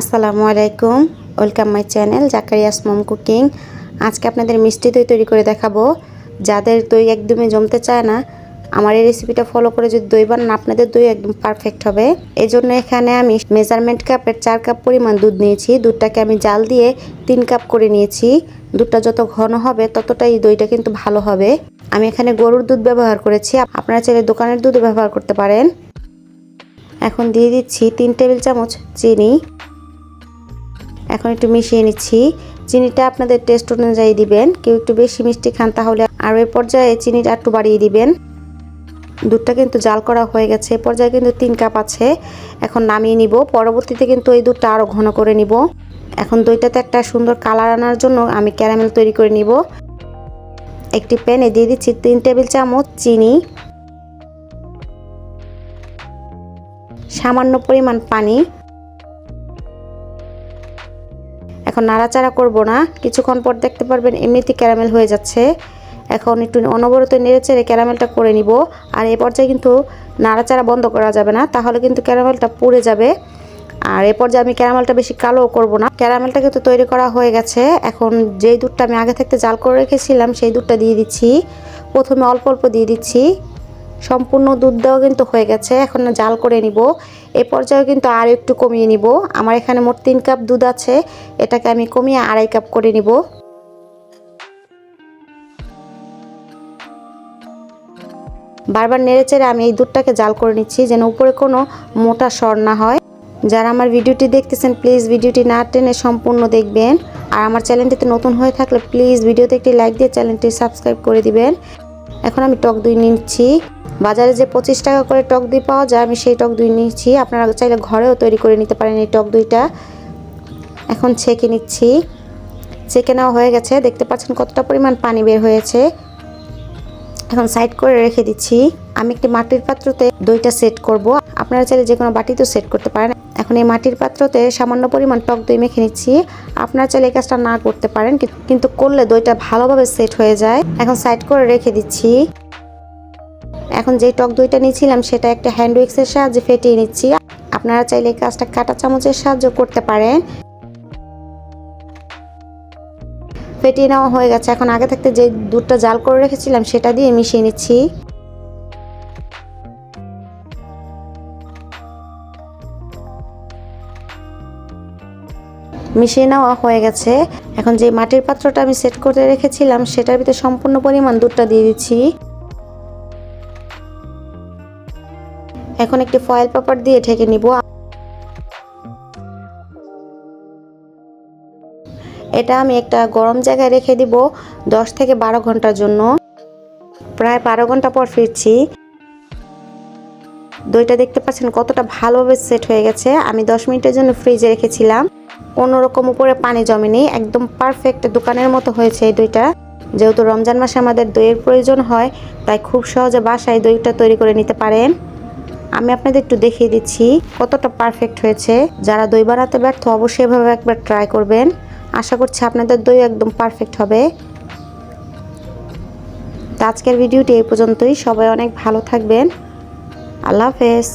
আসসালামু আলাইকুম। Welcome my channel Zakarias mom cooking আজকে আপনাদের মিষ্টি দই তৈরি করে দেখাবো। যাদের দই একদমই জমতে চায় না, আমার এই রেসিপিটা ফলো করে যদি দই বানান, আপনাদের দই একদম পারফেক্ট হবে। এই জন্য এখানে আমি মেজারমেন্ট কাপের চার কাপ পরিমাণ দুধ নিয়েছি। দুধটাকে আমি জাল দিয়ে তিন কাপ করে নিয়েছি। দুধটা যত ঘন হবে, ততটাই দইটা কিন্তু ভালো হবে। আমি এখানে গরুর দুধ ব্যবহার করেছি। আপনারা চাইলে দোকানের দুধ ব্যবহার করতে পারেন। এখন দিয়ে দিচ্ছি তিন টেবিল চামচ চিনি। এখন একটু মিশিয়ে নিচ্ছি। চিনিটা আপনাদের টেস্ট অনুযায়ী দিবেন। কেউ একটু বেশি মিষ্টি খান তাহলে আর এ পর্যায়ে চিনিটা একটু বাড়িয়ে দিবেন। দুধটা কিন্তু জাল করা হয়ে গেছে। এ পর্যায়ে কিন্তু তিন কাপ আছে। এখন নামিয়ে নিব। পরবর্তীতে কিন্তু এই দুধটা আরও ঘন করে নিব। এখন দইটাতে একটা সুন্দর কালার আনার জন্য আমি ক্যারামেল তৈরি করে নিব। একটি প্যানে দিয়ে দিচ্ছি তিন টেবিল চামচ চিনি। সামান্য পরিমাণ পানি। এখন নাড়াচাড়া করব না। কিছুক্ষণ পর দেখতে পারবেন এমনিতেই ক্যারামেল হয়ে যাচ্ছে। এখন একটু অনবরত নেড়ে চেড়ে ক্যারামেলটা করে নিব। আর এ পর্যায়ে কিন্তু নাড়াচাড়া বন্ধ করা যাবে না, তাহলে কিন্তু ক্যারামেলটা পুড়ে যাবে। আর এ পর্যায়ে আমি ক্যারামেলটা বেশি কালো করব না। ক্যারামেলটা কিন্তু তৈরি করা হয়ে গেছে। এখন যেই দুধটা আমি আগে থাকতে জাল করে রেখেছিলাম, সেই দুধটা দিয়ে দিচ্ছি। প্রথমে অল্প অল্প দিয়ে দিচ্ছি। সম্পূর্ণ দুধ দেওয়া কিন্তু হয়ে গেছে। এখন জাল করে নিব। এ পর্যায়ে কিন্তু আর একটু কমিয়ে নিব। আমার এখানে মোট তিন কাপ দুধ আছে, এটাকে আমি কমিয়ে আড়াই কাপ করে নিব। বারবার নেড়েচেড়ে আমি এই দুধটাকে জাল করে নিচ্ছি যেন উপরে কোনো মোটা স্বর না হয়। যারা আমার ভিডিওটি দেখতেছেন, প্লিজ ভিডিওটি না টেনে সম্পূর্ণ দেখবেন। আর আমার চ্যানেলটিতে নতুন হয়ে থাকলে প্লিজ ভিডিওতে একটি লাইক দিয়ে চ্যানেলটি সাবস্ক্রাইব করে দিবেন। এখন আমি টক দই নিচ্ছি। বাজারে যে পঁচিশ টাকা করে টক দই পাওয়া যায়, আমি সেই টক দই নিচ্ছি। আপনারা চাইলে ঘরেও তৈরি করে নিতে পারেন এই টক দইটা। এখন ছেঁকে নিচ্ছি। ছেঁকে নেওয়া হয়ে গেছে। দেখতে পাচ্ছেন কতটা পরিমাণ পানি বের হয়েছে। এখন সাইড করে রেখে দিচ্ছি। আমি একটি মাটির পাত্রতে দইটা সেট করব। আপনারা চাইলে যে কোনো বাটিতেও সেট করতে পারেন। এখন এই মাটির পাত্রতে সামান্য পরিমাণ টক দই মেখে নিচ্ছি। আপনারা চাইলে এই কাজটা না করতে পারেন কিন্তু করলে দইটা ভালোভাবে সেট হয়ে যায়। এখন সাইড করে রেখে দিচ্ছি। এখন যে টক দইটা নিয়েছিলাম, সেটা একটা হ্যান্ড উইক্সের সাহায্যে ফেটিয়ে নিচ্ছি। আপনারা চাইলে কাজটা কাটা চামচের সাহায্য করতে পারেন। ফেটিয়ে নেওয়া হয়ে গেছে। এখন আগে থাকতে যে দুধটা জাল করে রেখেছিলাম, সেটা দিয়ে মিশিয়ে নিচ্ছি। মিশিয়ে নেওয়া হয়ে গেছে। এখন যে মাটির পাত্রটা আমি সেট করে রেখেছিলাম, সেটার ভিতরে সম্পূর্ণ পরিমাণ দুধটা দিয়ে দিচ্ছি। এখন একটি ফয়েল পেপার দিয়ে ঢেকে নিব। এটা আমি একটা গরম জায়গায় রেখে দিব দশ থেকে বারো ঘণ্টার জন্য। প্রায় বারো ঘণ্টা পর ফিরছি। দইটা দেখতে পাচ্ছেন কতটা ভালোভাবে সেট হয়ে গেছে। আমি দশ মিনিটের জন্য ফ্রিজে রেখেছিলাম। কোনোরকম উপরে পানি জমেনি, একদম পারফেক্ট দোকানের মতো হয়েছে এই দইটা। যেহেতু রমজান মাসে আমাদের দইয়ের প্রয়োজন হয়, তাই খুব সহজে বাসায় দইটা তৈরি করে নিতে পারেন। আমি আপনাদের একটু দেখিয়ে দিচ্ছি কতটা পারফেক্ট হয়েছে। যারা দই বানাতে ব্যর্থ, অবশ্যই এভাবে একবার ট্রাই করবেন। আশা করছি আপনাদের দই একদম পারফেক্ট হবে। তো আজকের ভিডিওটি এই পর্যন্তই। সবাই অনেক ভালো থাকবেন। আল্লাহ হাফেজ।